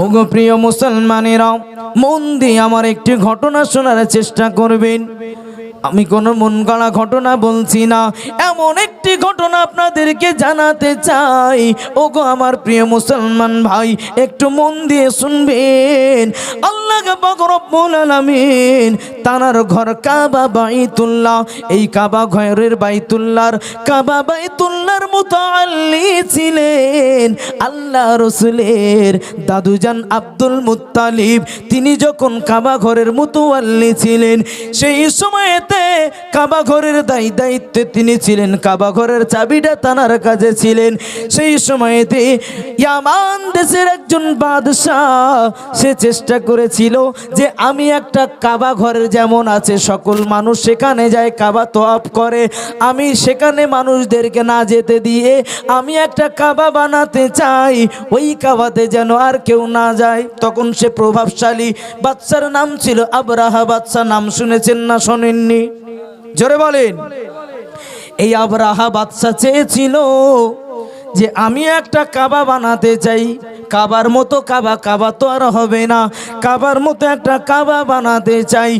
ওগো প্রিয় মুসলমানেরা মন দিয়ে আমার একটি ঘটনা শোনার চেষ্টা করবেন। আমি কোনো মন গড়া ঘটনা বলছি না। এমন একটি ঘটনা আপনাদেরকে জানাতে চাই। ওগো আমার প্রিয় মুসলমান ভাই, একটু মন দিয়ে শুনবেন। আল্লাহ পাক রব্বুল আলামিন তানার ঘর কাবা বাইতুল্লাহ, এই কাবা ঘরের বাইতুল্লাহর কাবা বাইতুল্লাহর মুতাআল্লি ছিলেন। আল্লাহ রসুলের দাদুজান আব্দুল মুত্তালিব, তিনি যখন কাবা ঘরের মুতাআল্লি ছিলেন, সেই সময়েতে কাবা ঘরের দায়ী দায়িত্বে তিনি ছিলেন। কাবা ঘরের চাবিটা তানার কাছে ছিলেন। সেই সময়েতে ইয়ামান দেশের একজন বাদশাহ, সে চেষ্টা করেছিল যে আমি একটা কাবা ঘরের যেমন আছে, সকল মানুষ সেখানে যায়, কাবা তোয়াপ করে। আমি সেখানে মানুষদেরকে না যেতে দিয়ে আমি একটা কাবা বানাতে চাই। ওই কাবাতে যেন আর কেউ না যায়। তখন সে প্রভাবশালী। বাচ্চার নাম ছিল আবরাহা। বাচ্চা নাম শুনেছেন না শোনেননি? জোরে বলেন। এই আবরাহা বাদশা চেয়েছিল যে আমি একটা কাবা বানাতে চাই। কাবার মতো কাবা কাবা তো আর হবে না। কাবার মতো একটা কাবা বানাতে চাই।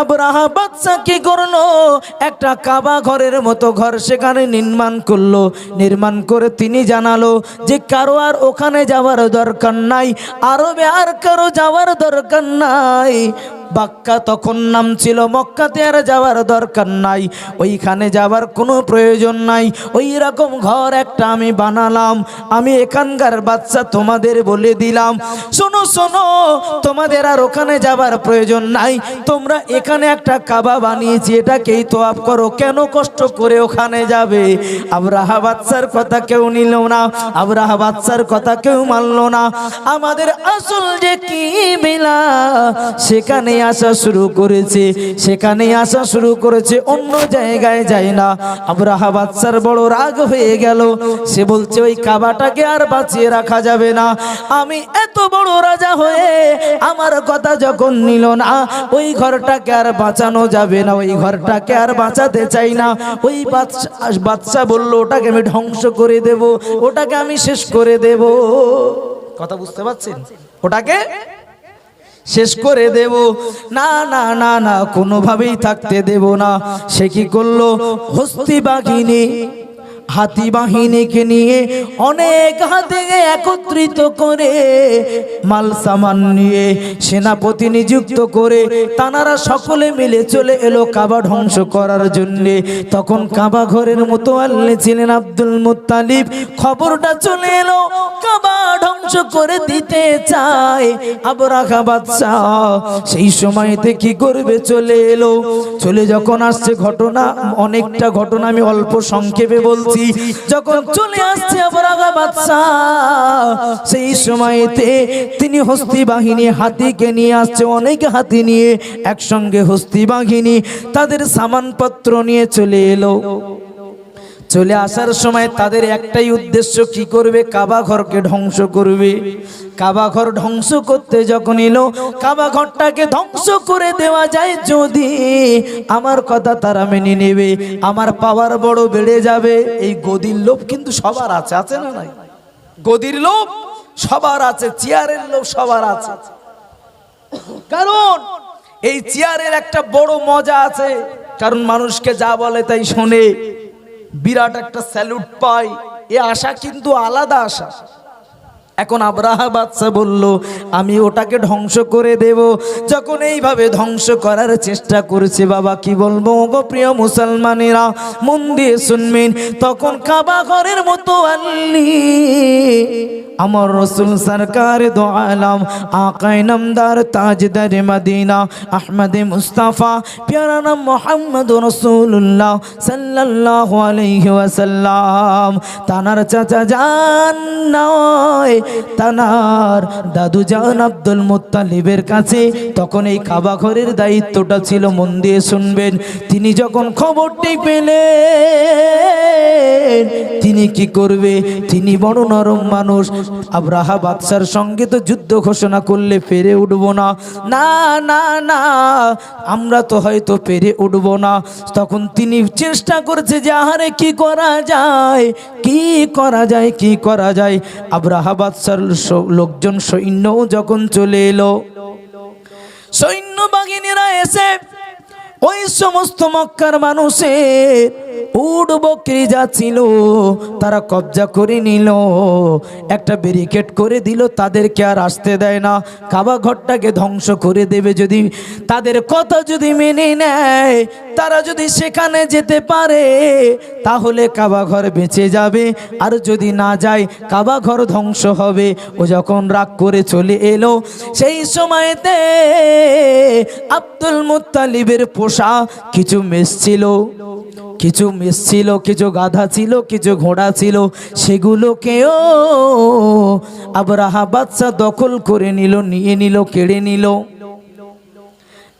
আবরাহা বাদশা কি করল? একটা কাবা ঘরের মতো ঘর সেখানে নির্মাণ করল। নির্মাণ করে তিনি জানালো যে কারও আর ওখানে যাওয়ার দরকার নাই। আরবে আর কারও যাওয়ার দরকার নাই। বাক্কা তখন নাম ছিল মক্কাতে আর যাওয়ার দরকার নাই। ওইখানে যাওয়ার কোনো প্রয়োজন নাই। ওই রকম ঘর একটা আমি বানালাম। আমি এখানকার বাচ্চা তোমাদের বলে দিলাম। শোনো শোনো, তোমাদের আর ওখানে যাবার প্রয়োজন নাই। তোমরা এখানে একটা কাবা বানিয়েছি, এটাকেই তো আপ করো। কেন কষ্ট করে ওখানে যাবে? আবরাহা বাচ্চার কথা কেউ নিল না। আবরাহা বাচ্চার কথা কেউ মানলো না। আমাদের আসল যে কি মিলা সেখানে আসা শুরু করেছে। সেখানে আসা শুরু করেছে, অন্য জায়গায় যায় না। আবরাহা বাচ্চার বড় রাগ হয়ে গেল। সে বলছে, ওই কাবাটাকে আর বাঁচিয়ে রাখা যাবে না। আমি এত বড় রাজা হয়ে আমার কথা যখন নিল না, ওই ঘরটাকে আর বাঁচানো যাবে না, ওই ঘরটাকে আর বাঁচাতে চাই না। ওই বাচ্চা বাচ্চা বলল, ওটাকে আমি ধ্বংস করে দেব, ওটাকে আমি শেষ করে দেব। কথা বুঝতে পারছেন? ওটাকে শেষ করে দেব। না না না না, কোনোভাবেই থাকতে দেব না। সে কি করল? হস্তি বাঘিনী হাতি বাহিনীকে নিয়ে অনেক হাতে একত্রিত করে মাল সামান নিয়ে সেনাপতি নিযুক্ত করে তানারা সকলে মিলে চলে এলো কাবা ধ্বংস করার জন্য। তখন কাবা ঘরের মতো আল্লে ছিলেন আব্দুল মুত্তালিব। খবরটা চলে এলো, কাবা ধ্বংস করে দিতে চায় আবরাখা বাদশা সেই সময়তে কি করবে চলে এলো। চলে যখন আসছে ঘটনা, অনেকটা ঘটনা আমি অল্প সংক্ষেপে বলছি। যখন চলে আসছে বাদশা, সেই সময়তে তিনি হস্তি বাহিনী হাতিকে নিয়ে আসছে, অনেক হাতি নিয়ে একসঙ্গে হস্তি বাহিনী তাদের সামানপত্র নিয়ে চলে এলো। চলে আসার সময় তাদের একটাই উদ্দেশ্য, কি করবে? কাবা ঘরকে ধ্বংস করবে। কাবা ঘর ধ্বংস করতে যখন এলো, কাবা ঘরটাকে ধ্বংস করে দেওয়া যায় যদি আমার কথা তারা মেনে নেবে, আমার পাওয়ার বড় বেড়ে যাবে। এই গদির লোভ কিন্তু সবার আছে আছে না নাই? গদির লোভ সবার আছে, চেয়ারের লোভ সবার আছে। কারণ এই চেয়ারের একটা বড় মজা আছে। কারণ মানুষকে যা বলে তাই শোনে। বিরাট একটা স্যালুট পাই এ আশা কিন্তু আলাদা আশা। এখন আব্রাহা বাদশা বলল, আমি ওটাকে ধ্বংস করে দেব। যখন এইভাবে ধ্বংস করার চেষ্টা করেছে, বাবা, কি বলব গো প্রিয় মুসলমানেরা? মন দিয়ে শুনবেন, তখন কাবা ঘরের মতো আল্লি। আমার রসুল সরকার দো আলম, আকায় নামদার তাজদার মদিনা, আহমদ মুস্তাফা, প্যারা নাম মোহাম্মদ রসুল্লাহ আলাইহি ওয়াসাল্লাম। তানার চাচা জান নয় তানার দাদু জান আব্দুল মুত্তালিবের কাছে তখন এই কাবা ঘরের দায়িত্বটা ছিল, মন দিয়ে শুনবেন। তিনি যখন খবরটি পেলেন, তিনি কি করবে? তিনি বড় নরম মানুষ। আব্রাহা বাদশার সঙ্গে তো যুদ্ধ ঘোষণা করলে পেরে উঠবো না। না না না, আমরা তো হয়তো পেরে উঠবো না। তখন তিনি চেষ্টা করছে যে, আহারে কি করা যায়? কি করা যায়? কি করা যায়? আব্রাহা বাদশার লোকজন সৈন্যও যখন চলে এলো সৈন্য বাহিনীরা এসে ওই সমস্ত মক্কার মানুষের উড বকরি যা ছিল, তারা কবজা করে নিল। একটা ব্যারিকেড করে দিল, তাদেরকে আর আসতে দেয় না। কাবা ঘরটাকে ধ্বংস করে দেবে যদি তাদের কথা যদি মেনে নেয়, তারা যদি সেখানে যেতে পারে, তাহলে কাবা ঘর বেঁচে যাবে। আর যদি না যায়, কাবা ঘর ধ্বংস হবে। ও যখন রাগ করে চলে এলো, সেই সময়তে আব্দুল মুত্তালিবের পোষা কিছু মেস ছিল। কিছু মেষ ছিল, কিছু গাধা ছিল, কিছু ঘোড়া ছিল, সেগুলোকেও আবরাহা বাচ্চা দখল করে নিল, নিয়ে নিল, কেড়ে নিল।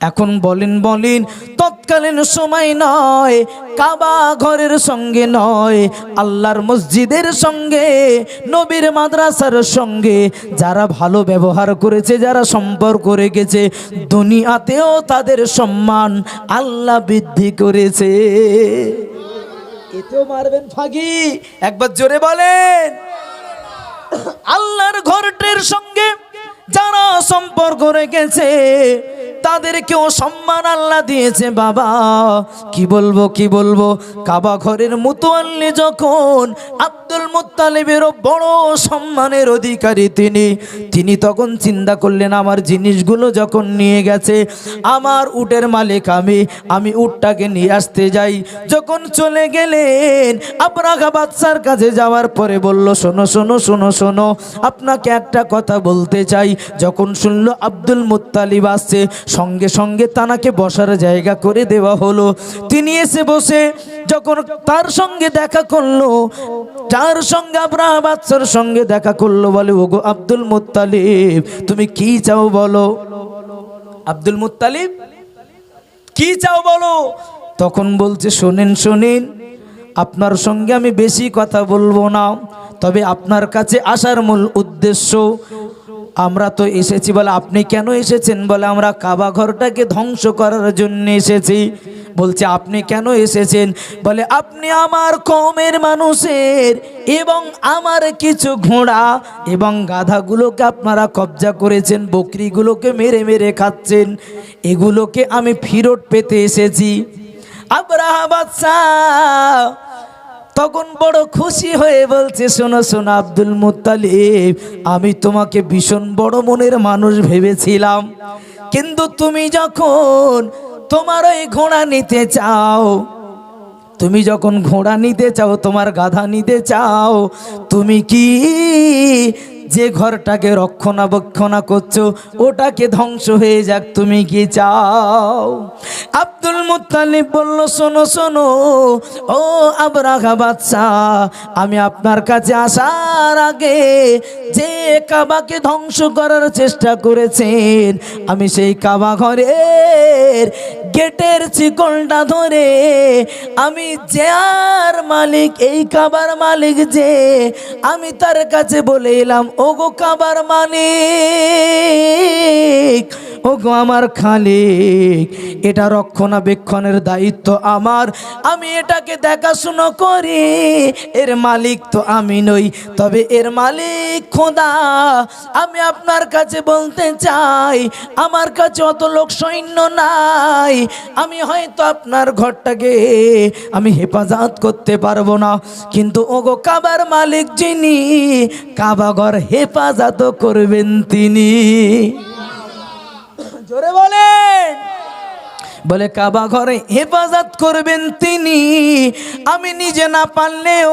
এখন বলেন বলেন, তৎকালীন সময় নয়, কাবা ঘরের সঙ্গে নয়, আল্লাহর মসজিদের সঙ্গে, নবীর মাদ্রাসার সঙ্গে, যারা ভালো ব্যবহার করেছে, যারা সম্পর্ক রেখেছে, দুনিয়াতেও তাদের সম্মান আল্লাহ বৃদ্ধি করেছে। এতেও মারবেন ফাগি একবার জোরে বলেন। আল্লাহর ঘরটের সঙ্গে যারা সম্পর্ক রেখেছে তাদেরকেও সম্মান আল্লাহ দিয়েছে, বাবা। কি বলব কি বলব? কাবা ঘরের মুতোয়াল্লি যখন আব্দুল মুত্তালিবেরও বড় সম্মানের অধিকারী তিনি তিনি তখন চিন্তা করলেন, আমার জিনিসগুলো যখন নিয়ে গেছে, আমার উটের মালিক আমি আমি উটটাকে নিয়ে আসতে যাই। যখন চলে গেলেন আবরাগা বাদশার কাছে যাওয়ার পরে বলল, শোনো শোনো শোনো শোনো, আপনাকে একটা কথা বলতে চাই। যখন শুনলো আব্দুল মুত্তালিব আসছে সঙ্গে সঙ্গে তানাকে বসার জায়গা করে দেওয়া হলো। তিনি এসে বসে যখন তার সঙ্গে দেখা করল, তার সঙ্গে আব্রাহা বাদশার সঙ্গে দেখা করল, বলে, ওগো আব্দুল মুত্তালিব, তুমি কি চাও বলো? আব্দুল মুত্তালিব, কি চাও বলো? তখন বলছে, শোনেন শোনেন, আপনার সঙ্গে আমি বেশি কথা বলব না, তবে আপনার কাছে আসার মূল উদ্দেশ্য আমরা তো এসেছি বলে, আপনি কেন এসেছেন? বলে, আমরা কাবা ঘরটাকে ধ্বংস করার জন্য এসেছি। বলছে, আপনি কেন এসেছেন? বলে, আপনি আমার কমের মানুষের এবং আমার কিছু ঘোড়া এবং গাধাগুলোকে আপনারা কবজা করেছেন, বকরিগুলোকে মেরে মেরে খাচ্ছেন, এগুলোকে আমি ফিরত পেতে এসেছি। আব্রাহা বাদশাহ তখন বড় খুশি হয়ে বলছে, শোনো শোনো, আব্দুল মুতালিব আমি তোমাকে ভীষণ বড় মনের মানুষ ভেবেছিলাম। কিন্তু তুমি যখন তোমার ওই ঘোড়া নিতে চাও, তুমি যখন ঘোড়া নিতে চাও, তোমার গাধা নিতে চাও, তুমি কি যে ঘরটাকে রক্ষণাবেক্ষণা করছ, ওটাকে ধ্বংস হয়ে যাক, তুমি কি চাও? আব্দুল মুত্তালিব বলল, শোনো শোনো, ও আবরাঘা বাদশা আমি আপনার কাছে আসার আগে যে কাবাকে ধ্বংস করার চেষ্টা করেছেন, আমি সেই কাবা ঘরের গেটের চিকলটা ধরে আমি যে আর মালিক, এই কাবার মালিক যে, আমি তার কাছে বলে এলাম, ওগো কাবার মালিক, ওগো আমার খালিক, এটা রক্ষণাবেক্ষণের দায়িত্ব আমার। আমি এটাকে দেখাশুনো করি, এর মালিক তো আমি নই। তবে এর মালিক খোদা, আমি আপনার কাছে বলতে চাই, আমার কাছে অত লোক সৈন্য নাই আমি হয়তো আপনার ঘরটাকে আমি হেফাজত করতে পারব না। কিন্তু ওগো কাবার মালিক যিনি কাবা ঘর হেফাজত করবেন তিনি। জোরে বলেন। বলে, কাবা ঘরে হেফাজত করবেন তিনি। আমি নিজে না পারলেও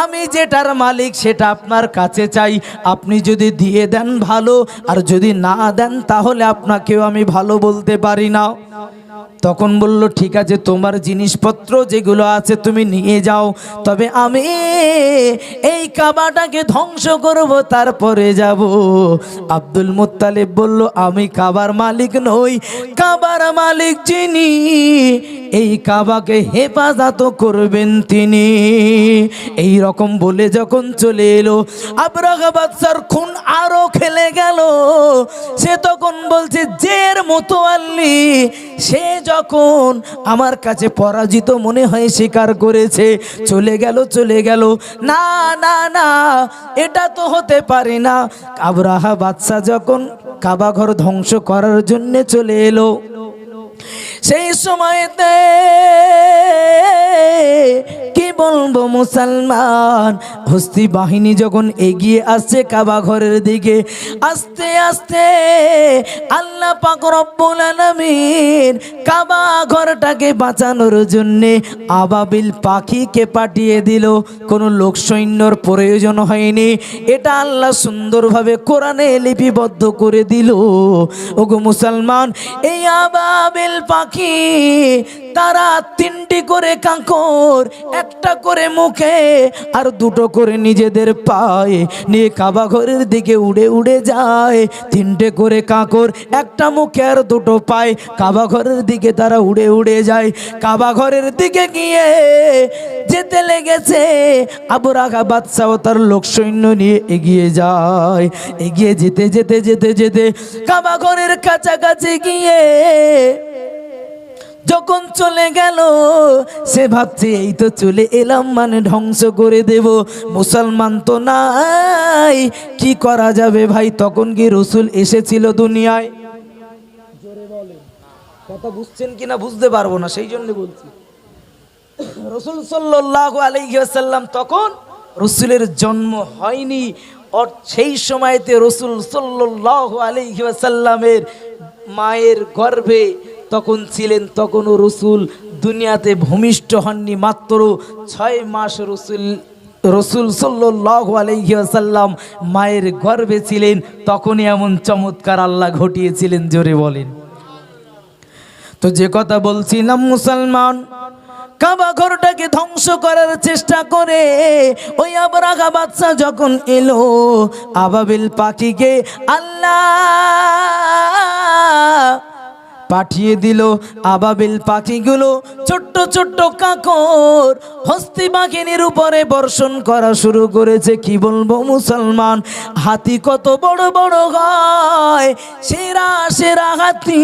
আমি যেটার মালিক সেটা আপনার কাছে চাই। আপনি যদি দিয়ে দেন ভালো, আর যদি না দেন তাহলে আপনাকেও আমি ভালো বলতে পারি না। তখন বলল, ঠিক আছে, তোমার জিনিসপত্র যেগুলো আছে তুমি নিয়ে যাও। তবে আমি এই কাবাটাকে ধ্বংস করব, তারপরে যাব। আব্দুল মুত্তালিব বলল, আমি কাবার মালিক নই। কাবার মালিক যিনি, এই কাবাকে হেফাজত করবেন তিনি। এই রকম বলে যখন চলে এলো, আবরাগা বাদশার খুন আরও খেলে গেল। সে তখন বলছে, জের মতো আল্লি সে যখন আমার কাছে পরাজিত মনে হয় স্বীকার করেছে, চলে গেল চলে গেল। না না না, এটা তো হতে পারে না। আবরাহা বাদশাহ যখন কাবাঘর ধ্বংস করার জন্যে চলে এলো সেই সময়তে কি বলব মুসলমান? হস্তি বাহিনী যখন এগিয়ে আসছে কাবা ঘরের দিকে, আস্তে আস্তে আল্লাহ পাক রব্বুল আলামিন কাবা ঘরটাকে বাঁচানোর জন্যে আবাবিল পাখিকে পাঠিয়ে দিল। কোনো লোক সৈন্যর প্রয়োজন হয়নি। এটা আল্লাহ সুন্দরভাবে কোরআনে লিপিবদ্ধ করে দিল। ওগো মুসলমান, এই আবাবিল পাখি তারা তিনটি করে কাঁকর, একটা করে মুখে, আর দুটো করে নিজেদের পায়ে নিয়ে কাবা ঘরের দিকে উড়ে উড়ে যায়। তিনটে করে কাঁকর, একটা মুখে আর দুটো পায় কাবা ঘরের দিকে তারা উড়ে উড়ে যায়। কাবা ঘরের দিকে গিয়ে যেতে লেগেছে আবু রাখা বাদশাহ তার লোক সৈন্য নিয়ে এগিয়ে যায়। এগিয়ে যেতে যেতে যেতে যেতে কাবা ঘরের কাছাকাছি গিয়ে যখন চলে গেল, সে ভাবছে, এই তো চলে এলাম মানে ধ্বংস করে দেব। মুসলমান তো নাই, কি করা যাবে ভাই? তখন কি রসুল এসেছিল দুনিয়ায়? কথা বুঝছেন কিনা বুঝতে পারব না, সেই জন্য বলছি। রসুল সাল্লাহ আলাইসাল্লাম তখন রসুলের জন্ম হয়নি সেই সময়তে রসুল সাল্লাহ আলাইসাল্লামের মায়ের গর্ভে তখন ছিলেন তখনও রসুল দুনিয়াতে ভূমিষ্ঠ হননি মাত্র ছয় মাস রসুল রসুল সাল্লাহ আলাইসাল্লাম মায়ের গর্ভে ছিলেন, তখনই এমন চমৎকার আল্লাহ ঘটিয়েছিলেন, জোরে বলেন। তো যে কথা বলছিলাম, মুসলমান, কাবা ঘরটাকে ধ্বংস করার চেষ্টা করে ওই আবরাগা বাচ্চা যখন এলো, আবাবিল পাখিকে আল্লাহ পাঠিয়ে দিল আবাবিল পাখিগুলো। ছোট্ট ছোট্ট কাকর হস্তি বাঘিনীর উপরে বর্ষণ করা শুরু করেছে। কি বলব মুসলমান? হাতি কত বড় বড় হয় সেরা সেরা হাতি।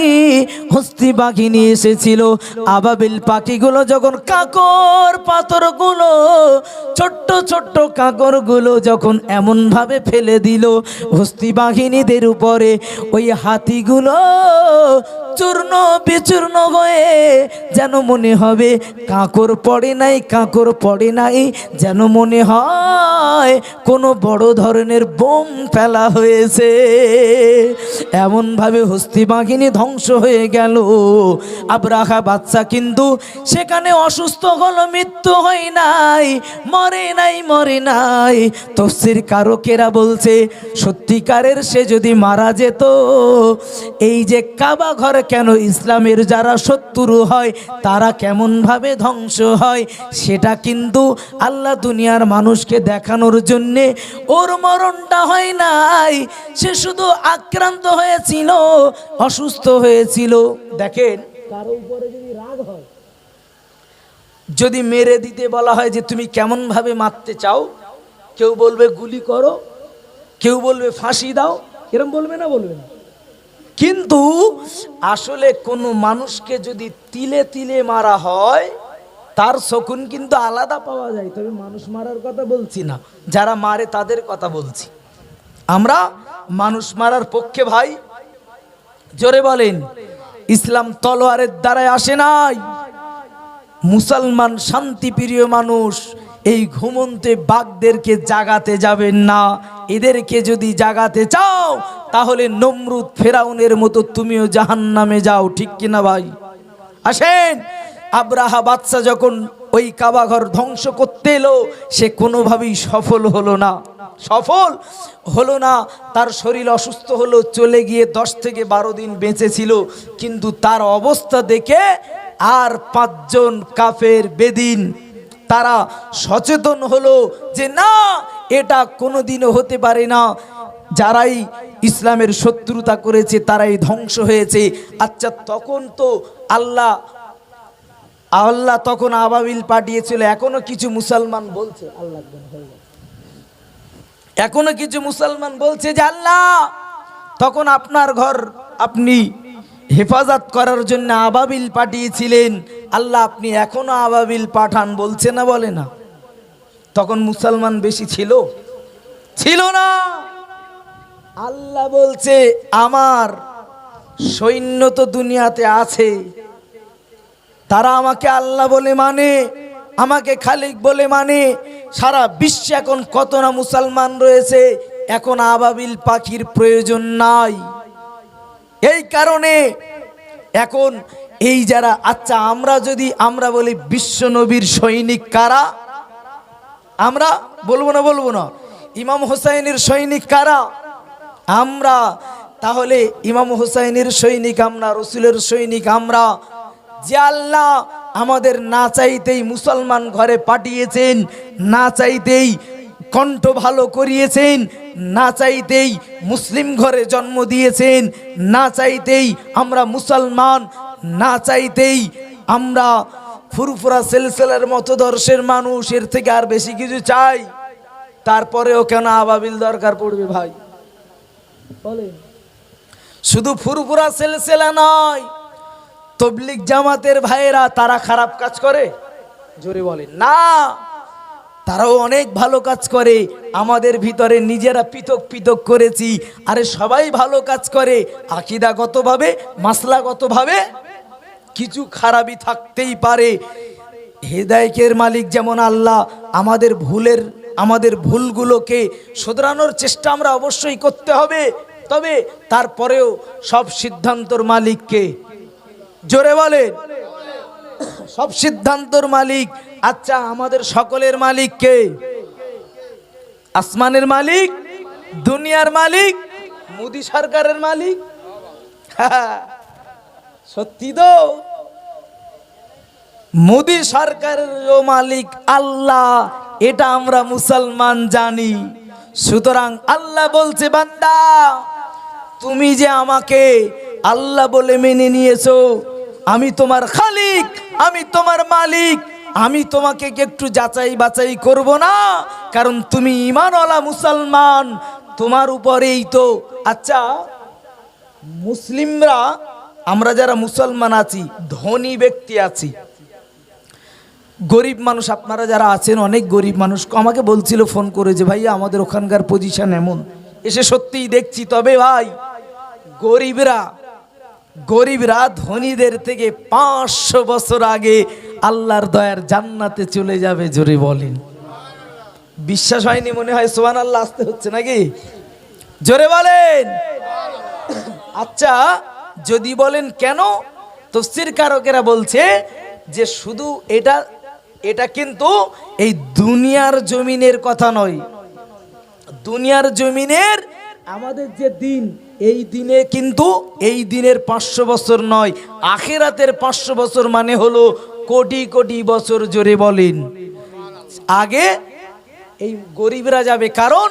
হস্তি বাঘিনী এসেছিল। আবাবিল পাখিগুলো যখন কাকর, পাথরগুলো, ছোট্ট ছোট্ট কাকরগুলো যখন এমনভাবে ফেলে দিল, হস্তি বাঘিনীদের উপরে ওই হাতিগুলো চূর্ণ বিচূর্ণ হয়ে যেন মনে হবে কাঁকর পড়ে নাই, কাঁকর পড়ে নাই। যেন মনে হয় কোনো বড় ধরনের বোম ফেলা হয়েছে। এমনভাবে হস্তি বাঘিনী ধ্বংস হয়ে গেল। আবরাহা বাচ্চা কিন্তু সেখানে অসুস্থ হলো, মৃত্যু হয় নাই, মরে নাই মরে নাই। তফসির কারকেরা বলছে, সত্যিকারের সে যদি মারা যেত, এই যে কাবা ঘর কেন ইসলামের যারা শত্রু হয়, তারা কেমনভাবে ধ্বংস হয়, সেটা কিন্তু আল্লাহ দুনিয়ার মানুষকে দেখানোর জন্যে ওর মরণটা হয় নাই। সে শুধু আক্রান্ত হয়েছিল, অসুস্থ হয়েছিল। দেখেন, কারও উপরে যদি রাগ হয়, যদি মেরে দিতে বলা হয় যে তুমি কেমনভাবে মারতে চাও, কেউ বলবে গুলি করো, কেউ বলবে ফাঁসি দাও, এরম বলবে না বলবে না। কিন্তু আসলে কোনো মানুষকে যদি তিলে তিলে মারা হয়, তার শকুন কিন্তু আলাদা পাওয়া যায়। তবে মানুষ মারার কথা বলছি না, যারা মারে তাদের কথা বলছি। আমরা মানুষ মারার পক্ষে ভাই, জোরে বলেন, ইসলাম তলোয়ারের দ্বারায় আসে নাই। মুসলমান শান্তিপ্রিয় মানুষ এই ঘুমন্তে বাঘদেরকে জাগাতে যাবেন না। এদেরকে যদি জাগাতে চাও, তাহলে নমরুদ ফেরাউনের মতো তুমিও জাহান নামে যাও, ঠিক কিনা ভাই? আসেন, আব্রাহা বাচ্চা যখন ওই কাবাঘর ধ্বংস করতে এলো, সে কোনোভাবেই সফল হলো না। সফল হলো না, তার শরীর অসুস্থ হলো, চলে গিয়ে দশ থেকে বারো দিন বেঁচে ছিল, কিন্তু তার অবস্থা দেখে আর পাঁচজন কাফের বেদিন তারা সচেতন হলো যে না, এটা কোনোদিনও হতে পারে না। যারাই ইসলামের শত্রুতা করেছে, তারাই ধ্বংস হয়েছে। আচ্ছা তখন তো আল্লাহ আল্লাহ তখন আবাবিল পাঠিয়েছিল। এখনও কিছু মুসলমান বলছে, আল্লাহ এখনও কিছু মুসলমান বলছে যে আল্লাহ, তখন আপনার ঘর আপনি হেফাজত করার জন্য আবাবিল পাঠিয়েছিলেন। আল্লাহ আপনি এখনও আবাবিল পাঠান, বলছে না, বলে না। তখন মুসলমান বেশি ছিল? ছিল না! আল্লাহ বলছে, আমার সৈন্য তো দুনিয়াতে আছে। তারা আমাকে আল্লাহ বলে মানে আমাকে খালিক বলে মানে সারা বিশ্বে এখন কত না মুসলমান রয়েছে, এখন আবাবিল পাখির প্রয়োজন নাই। এই কারণে এখন এই যারা আচ্ছা আমরা যদি, আমরা বলি বিশ্ব নবীর সৈনিক কারা? আমরা বলব না বলব না। ইমাম হোসাইনের সৈনিক কারা? আমরা। তাহলে ইমাম হোসাইনের সৈনিক আমরা, রসুলের সৈনিক আমরা। যে আল্লাহ আমাদের না চাইতেই মুসলমান ঘরে পাঠিয়েছেন, না চাইতেই কণ্ঠ ভালো করিয়েছেন না চাইতেই মুসলিম ঘরে জন্ম দিয়েছেন, না চাইতেই আমরা মুসলমান, না চাইতেই আমরা ফুরফুরা সেলসেলের মতো দর্শের মানুষ, এর থেকে আর বেশি কিছু চাই। তারপরেও কেন আবাবিল দরকার পড়বে ভাই? বলেন। শুধু ফুরফুরা সেলসেলা নয় তবলিক জামাতের ভাইয়েরা তারা খারাপ কাজ করে? জোরে বলে না! তারাও অনেক ভালো কাজ করে। আমাদের ভিতরে নিজেরা পৃথক পৃথক করেছি। আরে সবাই ভালো কাজ করে। আকিদাগতভাবে, মাসলাগতভাবে কিছু খারাপই থাকতেই পারে। হেদায়কের মালিক যেমন আল্লাহ, আমাদের ভুলের, আমাদের ভুলগুলোকে শোধরানোর চেষ্টা আমরা অবশ্যই করতে হবে। তবে তারপরেও সব সিদ্ধান্তর মালিককে জোরে বলেন। সব সিদ্ধান্তর মালিক। আচ্ছা আমাদের সকলের মালিক কে? আসমানের মালিক? দুনিয়ার মালিক? মোদি সরকারের মালিক? সত্যি তো? মোদি সরকারের মালিক আল্লাহ, এটা আমরা মুসলমান জানি। সুতরাং আল্লাহ বলছে, বান্দা, তুমি যে আমাকে আল্লাহ বলে মেনে নিয়েছো, আমি তোমার খালিক। আমি তোমার মালিক। আমি তোমাকে একটু যাচাই বাছাই করব না, কারণ তুমি ইমানওয়ালা মুসলমান। তোমার উপরেই তো আচ্ছা মুসলিমরা, আমরা যারা মুসলমান আছি, ধনী ব্যক্তি আছি, গরিব মানুষ, আপনারা যারা আছেন, অনেক গরিব মানুষ, আমাকে বলছিল, ফোন করে যে, ভাইয়া, আমাদের ওখানকার পজিশন এমন। এসে সত্যিই দেখছি, তবে ভাই, গরিবরা গরিবরা ধনীদের থেকে পাঁচশো বছর আগে আল্লাহর দয়ার জান্নাতে চলে যাবে, জোরে বলেন। বিশ্বাস হয়নি মনে হয় সোহান আল্লাহ আসতে হচ্ছে নাকি? জোরে বলেন। আচ্ছা যদি বলেন কেন? তফসির কারকেরা বলছে যে শুধু এটা এটা কিন্তু এই দুনিয়ার জমিনের কথা নয়। দুনিয়ার জমিনের আমাদের যে দিন এই দিনে কিন্তু এই দিনের পাঁচশো বছর নয়, আখেরাতের পাঁচশো বছর মানে হলো কোটি কোটি বছর জোরে বলেন। আগে এই গরিবরা যাবে, কারণ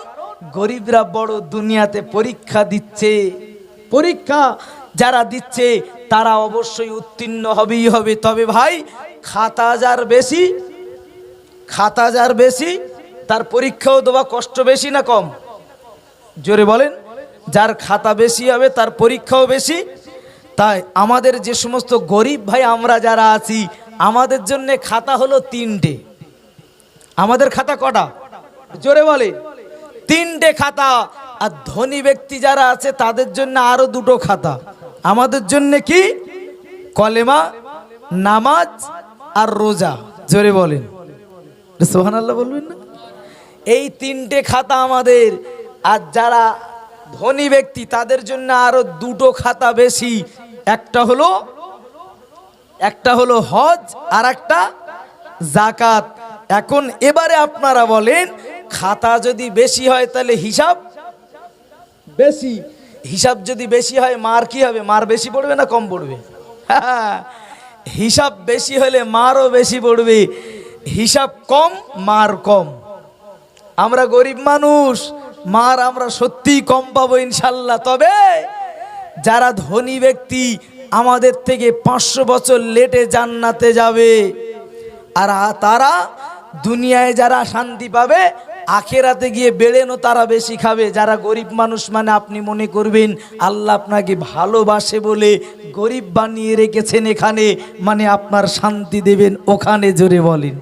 গরিবরা বড় দুনিয়াতে পরীক্ষা দিচ্ছে। পরীক্ষা যারা দিচ্ছে, তারা অবশ্যই উত্তীর্ণ হবেই হবে। তবে ভাই, খাতা যার বেশি, খাতা যার বেশি, তার পরীক্ষাও দেওয়া কষ্ট বেশি না কম? জোরে বলেন। যার খাতা বেশি হবে, তার পরীক্ষাও বেশি। তাই আমাদের যে সমস্ত গরিব ভাই আমরা যারা আছি, আমাদের জন্য খাতা হলো তিনটে। আমাদের খাতা কটা? জোরে বলে। তিনটে খাতা। আর ধনী ব্যক্তি যারা আছে, তাদের জন্য আরও দুটো খাতা। আমাদের জন্য কি? কলেমা, নামাজ আর রোজা। জোরে বলেন। সোহান আল্লাহ বলবেন না? এই তিনটে খাতা আমাদের। আর যারা ধনী ব্যক্তি, তাদের জন্য আরও দুটো খাতা বেশি। একটা হলো একটা হলো হজ, আর একটা জাকাত এখন এবারে আপনারা বলেন, খাতা যদি বেশি হয় তাহলে হিসাব? বেশি। হিসাব যদি বেশি হয়, মার কি হবে? মার বেশি পড়বে না কম পড়বে? হিসাব বেশি হলে মারও বেশি পড়বে। হিসাব কম, মার কম। আমরা গরিব মানুষ মার আমরা সত্যিই কম পাবো ইনশাল্লাহ। তবে যারা ধনী ব্যক্তি, আমাদের থেকে পাঁচশো বছর লেটে জান্নাতে যাবে। আর তারা দুনিয়ায় যারা শান্তি পাবে, আখেরাতে গিয়ে বেড়েনও তারা বেশি খাবে। যারা গরিব মানুষ মানে আপনি মনে করবেন, আল্লাহ আপনাকে ভালোবাসে বলে গরিব বানিয়ে রেখেছেন এখানে মানে আপনার শান্তি দেবেন ওখানে জোরে বলেন।